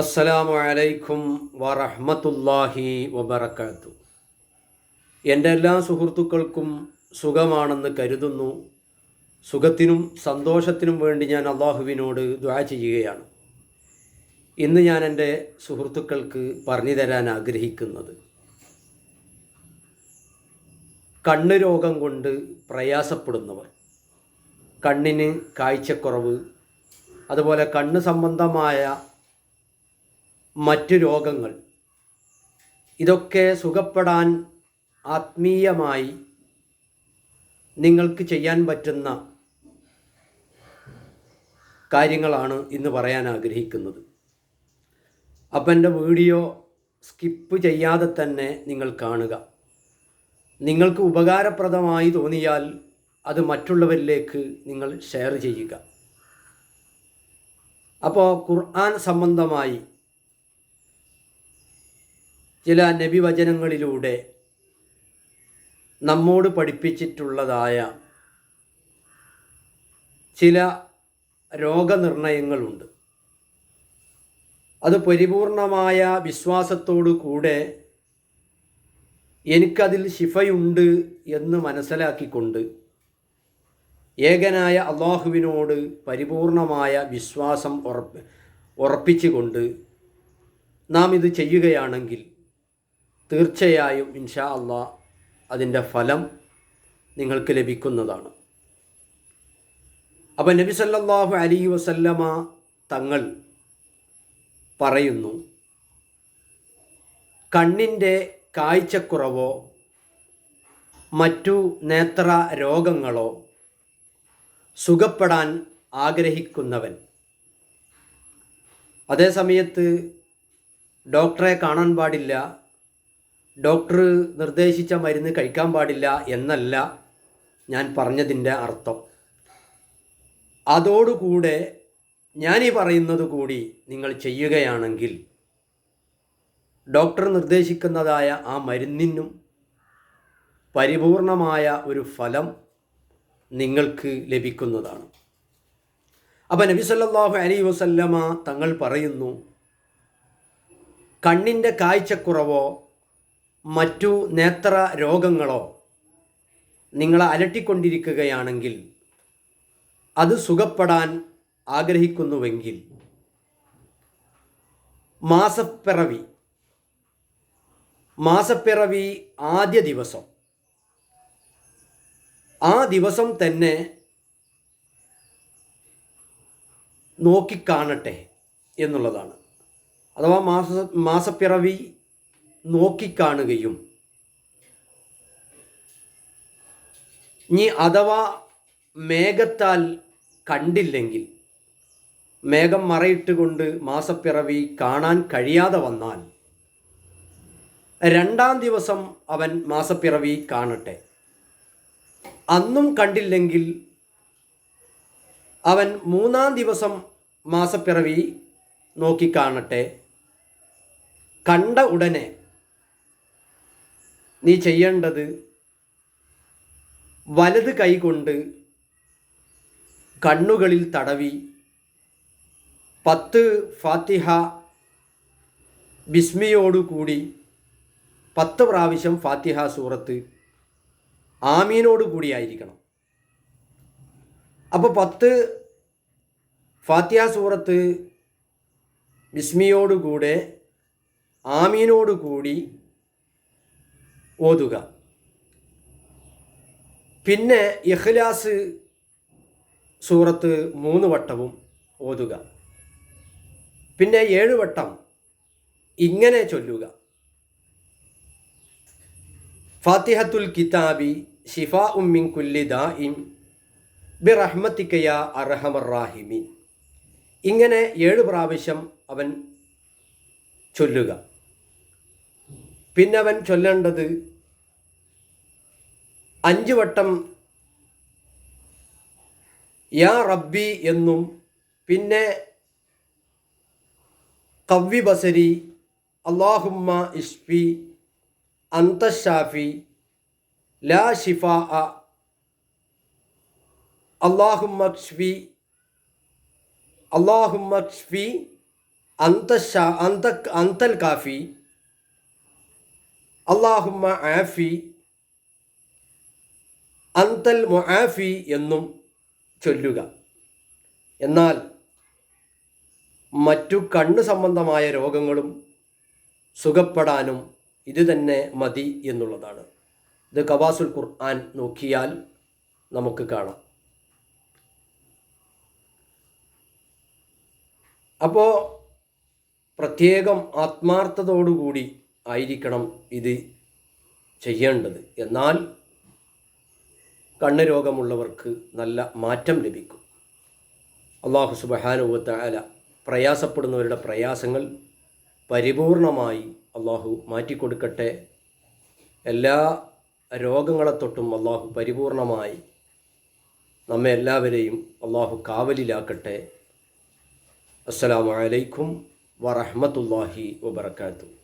അസ്സലാമു അലൈക്കും വറഹമത്തല്ലാഹി വബർക്കാത്തു എന്റെ എല്ലാ സുഹൃത്തുക്കൾക്കും സുഖമാണെന്ന് കരുതുന്നു. സുഖത്തിനും സന്തോഷത്തിനും വേണ്ടി ഞാൻ അള്ളാഹുവിനോട് ദ്വാ ചെയ്യുകയാണ്. ഇന്ന് ഞാൻ എന്റെ സുഹൃത്തുക്കൾക്ക് പറഞ്ഞു തരാൻ ആഗ്രഹിക്കുന്നത് കണ്ണ് രോഗം കൊണ്ട് പ്രയാസപ്പെടുന്നവർ കണ്ണിന് കാഴ്ചക്കുറവ് അതുപോലെ കണ്ണ് സംബന്ധമായ മറ്റു രോഗങ്ങൾ. ഇതൊക്കെ സുഖപ്പെടാൻ ആത്മീയമായി നിങ്ങൾക്ക് ചെയ്യാൻ പറ്റുന്ന കാര്യങ്ങളാണ് ഇന്ന് പറയാൻ ആഗ്രഹിക്കുന്നത്. അപ്പം എന്റെ വീഡിയോ സ്കിപ്പ് ചെയ്യാതെ തന്നെ നിങ്ങൾ കാണുക. നിങ്ങൾക്ക് ഉപകാരപ്രദമായി തോന്നിയാൽ അത് മറ്റുള്ളവരിലേക്ക് നിങ്ങൾ ഷെയർ ചെയ്യുക. അപ്പോൾ ഖുർആൻ സംബന്ധമായി ചില നബിവചനങ്ങളിലൂടെ നമ്മോട് പഠിപ്പിച്ചിട്ടുള്ളതായ ചില രോഗനിർണയങ്ങളുണ്ട്. അത് പരിപൂർണമായ വിശ്വാസത്തോടു കൂടെ എനിക്കതിൽ ശിഫയുണ്ട് എന്ന് മനസ്സിലാക്കിക്കൊണ്ട് ഏകനായ അള്ളാഹുവിനോട് പരിപൂർണമായ വിശ്വാസം ഉറപ്പ് ഉറപ്പിച്ചുകൊണ്ട് നാം ഇത് ചെയ്യുകയാണെങ്കിൽ തീർച്ചയായും ഇൻഷാ അള്ളാ അതിന്റെ ഫലം നിങ്ങൾക്ക് ലഭിക്കുന്നതാണ്. അപ്പം നബി സല്ലാഹു അലി വസല്ലമ തങ്ങൾ പറയുന്നു കണ്ണിന്റെ കാഴ്ചക്കുറവോ മറ്റു നേത്ര രോഗങ്ങളോ സുഖപ്പെടാൻ ആഗ്രഹിക്കുന്നവൻ. അതേസമയത്ത് ഡോക്ടറെ കാണാൻ പാടില്ല ഡോക്ടർ നിർദ്ദേശിച്ച മരുന്ന് കഴിക്കാൻ പാടില്ല എന്നല്ല ഞാൻ പറഞ്ഞതിന്റെ അർത്ഥം. അതോടുകൂടെ ഈ പറയുന്നത് കൂടി നിങ്ങൾ ചെയ്യുകയാണെങ്കിൽ ഡോക്ടർ നിർദ്ദേശിക്കുന്നതായ ആ മരുന്നിനും പരിപൂർണമായ ഒരു ഫലം നിങ്ങൾക്ക് ലഭിക്കുന്നതാണ്. അപ്പം നബി സല്ലല്ലാഹു അലൈഹി വസല്ലമ തങ്ങൾ പറയുന്നു കണ്ണിന്റെ കാഴ്ചക്കുറവോ മറ്റു നേത്ര രോഗങ്ങളോ നിങ്ങളെ അലട്ടിക്കൊണ്ടിരിക്കുകയാണെങ്കിൽ അത് സുഖപ്പെടാൻ ആഗ്രഹിക്കുന്നുവെങ്കിൽ മാസപ്പിറവി മാസപ്പിറവി ആദ്യ ദിവസം. ആ ദിവസം തന്നെ നോക്കിക്കാണട്ടെ എന്നുള്ളതാണ്. അഥവാ മാസ മാസപ്പിറവി നോക്കിക്കാണുകയും. ഇനി അഥവാ മേഘത്താൽ കണ്ടില്ലെങ്കിൽ മേഘം മറയിട്ടുകൊണ്ട് മാസപ്പിറവി കാണാൻ കഴിയാതെ വന്നാൽ രണ്ടാം ദിവസം അവൻ മാസപ്പിറവി കാണട്ടെ. അന്നും കണ്ടില്ലെങ്കിൽ അവൻ മൂന്നാം ദിവസം മാസപ്പിറവി നോക്കിക്കാണട്ടെ. കണ്ട ഉടനെ നീ ചെയ്യേണ്ടത് വലത് കൈകൊണ്ട് കണ്ണുകളിൽ തടവി പത്ത് ഫാത്തിഹ ബിസ്മിയോടുകൂടി പത്ത് പ്രാവശ്യം ഫാത്തിഹ സൂറത്ത് ആമീനോട് കൂടിയായിരിക്കണം അപ്പോൾ പത്ത് ഫാത്തിഹ സൂറത്ത് ബിസ്മിയോടുകൂടെ ആമീനോടുകൂടി ഓതുക. പിന്നെ ഇഖ്ലാസ് സൂറത്ത് മൂന്ന് വട്ടവും ഓതുക. പിന്നെ ഏഴ് വട്ടം ഇങ്ങനെ ചൊല്ലുക. ഫാത്തിഹത്തുൽ കിതാബി ഷിഫ ഉമ്മിൻ കുല്ലി ബി ബിറഹ്മത്തിക്കയ അർഹമറാഹിമീൻ ഇങ്ങനെ ഏഴ് പ്രാവശ്യം അവൻ ചൊല്ലുക. പിന്നെ അവൻ ചൊല്ലേണ്ടത് അഞ്ച് വട്ടം യാ റബ്ബി എന്നും പിന്നെ കവ്വി ബസരി അള്ളാഹുമ്മ ഇഷ്ഫി അന്തഷാഫി ലാ ഷിഫാ ഷ്ഫി അള്ളാഹുമ്മ ഷ്ഫി അന്ത അന്തൽ കാഫി അള്ളാഹുമ്മ ആഫി അന്തൽ മുആഫി എന്നും ചൊല്ലുക. എന്നാൽ മറ്റു കണ്ണ് സംബന്ധമായ രോഗങ്ങളും സുഖപ്പെടാനും ഇത് തന്നെ മതി എന്നുള്ളതാണ്. ഇത് കവാസുൽ ഖുർആൻ നോക്കിയാൽ നമുക്ക് കാണാം. അപ്പോൾ പ്രത്യേകം ആത്മാർത്ഥതയോടുകൂടി ആയിരിക്കണം ഇത് ചെയ്യേണ്ടത്. എന്നാൽ കണ്ണ് രോഗമുള്ളവർക്ക് നല്ല മാറ്റം ലഭിക്കും. അള്ളാഹു സുബഹാനുവല പ്രയാസപ്പെടുന്നവരുടെ പ്രയാസങ്ങൾ പരിപൂർണമായി അള്ളാഹു മാറ്റിക്കൊടുക്കട്ടെ. എല്ലാ രോഗങ്ങളെ തൊട്ടും അള്ളാഹു പരിപൂർണമായി നമ്മെ എല്ലാവരെയും അള്ളാഹു കാവലിലാക്കട്ടെ. അസ്സലാമു അലൈക്കും വറഹ്മത്തുള്ളാഹി വബർക്കാത്തു